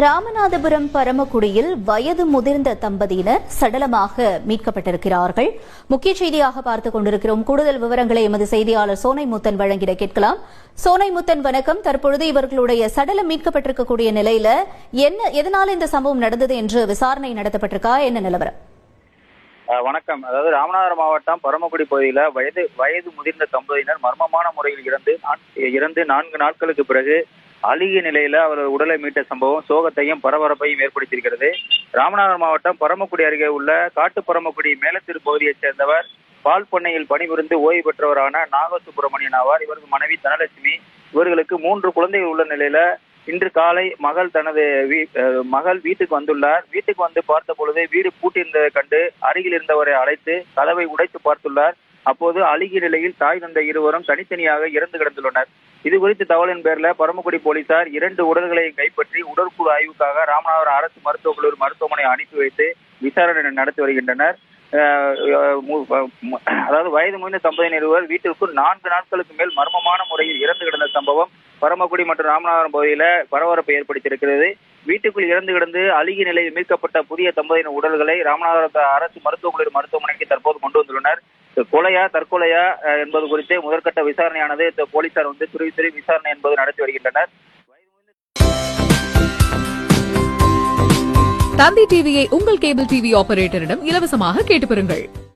ராமநாதபுரம் பரமக்குடியில் வயது முதிர்ந்த தம்பதியினர் சடலமாக மீட்கப்பட்டிருக்கிறார்கள். முக்கிய செய்தியாக பார்த்துக் கொண்டிருக்கிறோம். கூடுதல் விவரங்களை எமது செய்தியாளர் சோனை முத்தன் வழங்கிட கேட்கலாம். சோனை முத்தன் வணக்கம். தற்பொழுது இவர்களுடைய சடலம் மீட்கப்பட்டிருக்கக்கூடிய நிலையில என்ன எதனால இந்த சம்பவம் நடந்தது என்று விசாரணை நடத்தப்பட்டிருக்கா? என்ன நிலவரம்? வணக்கம். அதாவது ராமநாதபுரம் மாவட்டம் பரமக்குடி பகுதியில் வயது வயது முதிர்ந்த தம்பதியினர் மர்மமான முறையில் இறந்து நான்- இறந்து நான்கு நாட்களுக்கு பிறகு அழுகிய நிலையில அவரது உடலை மீட்ட சம்பவம் சோகத்தையும் பரபரப்பையும் ஏற்படுத்தியிருக்கிறது. ராமநாதபுரம் மாவட்டம் பரமக்குடி அருகே உள்ள காட்டு பரமக்குடி மேலத்திரு பகுதியைச் சேர்ந்தவர் பால் பண்ணையில் பணிபுரிந்து ஓய்வு பெற்றவரான நாகசுப்பிரமணியன் ஆவார். இவரது மனைவி தனலட்சுமி. இவர்களுக்கு மூன்று குழந்தைகள் உள்ள நிலையில இன்று காலை மகள் தனது வீ- மகள் வீட்டுக்கு வந்துள்ளார். வீட்டுக்கு வந்து பார்த்த பொழுது வீடு பூட்டியிருந்ததை கண்டு அருகில் இருந்தவரை அழைத்து கதவை உடைத்து பார்த்துள்ளார். அப்போது அழுகிய நிலையில் தாய் தந்தை இருவரும் தனித்தனியாக இறந்து கிடந்துள்ளனர். இது குறித்து தகவலின் பேர்ல பரமக்குடி போலீசார் இரண்டு உடல்களை கைப்பற்றி உடற்குழு ஆய்வுக்காக ராமநாதபுரம் அரசு மருத்துவக் கல்லூரி மருத்துவமனை அனுப்பி வைத்து விசாரணை நடத்தி வருகின்றனர். அதாவது வயது முதிர்ந்த தம்பதியினர் இருவர் வீட்டிற்குள் நான்கு நாட்களுக்கு மேல் மர்மமான முறையில் இறந்து கிடந்த சம்பவம் பரமக்குடி மற்றும் ராமநாதபுரம் பகுதியில பரபரப்பை ஏற்படுத்தியிருக்கிறது. வீட்டுக்குள் இறந்து கிடந்து அழுகிய நிலையில் மீட்கப்பட்ட புதிய தம்பதியின் உடல்களை ராமநாதபுரம் அரசு மருத்துவக் கல்லூரி மருத்துவமனைக்கு தற்போது கொண்டு வந்துள்ளனர். கொலையா தற்கொலையா என்பது குறித்து முதற்கட்ட விசாரணையானது இந்த போலீசார் வந்து துருவி துருவி விசாரணை என்பது நடத்தி வருகின்றனர். தந்தி டிவியை உங்கள் கேபிள் டிவி ஆபரேட்டரிடம் இலவசமாக கேட்டு பெறுங்கள்.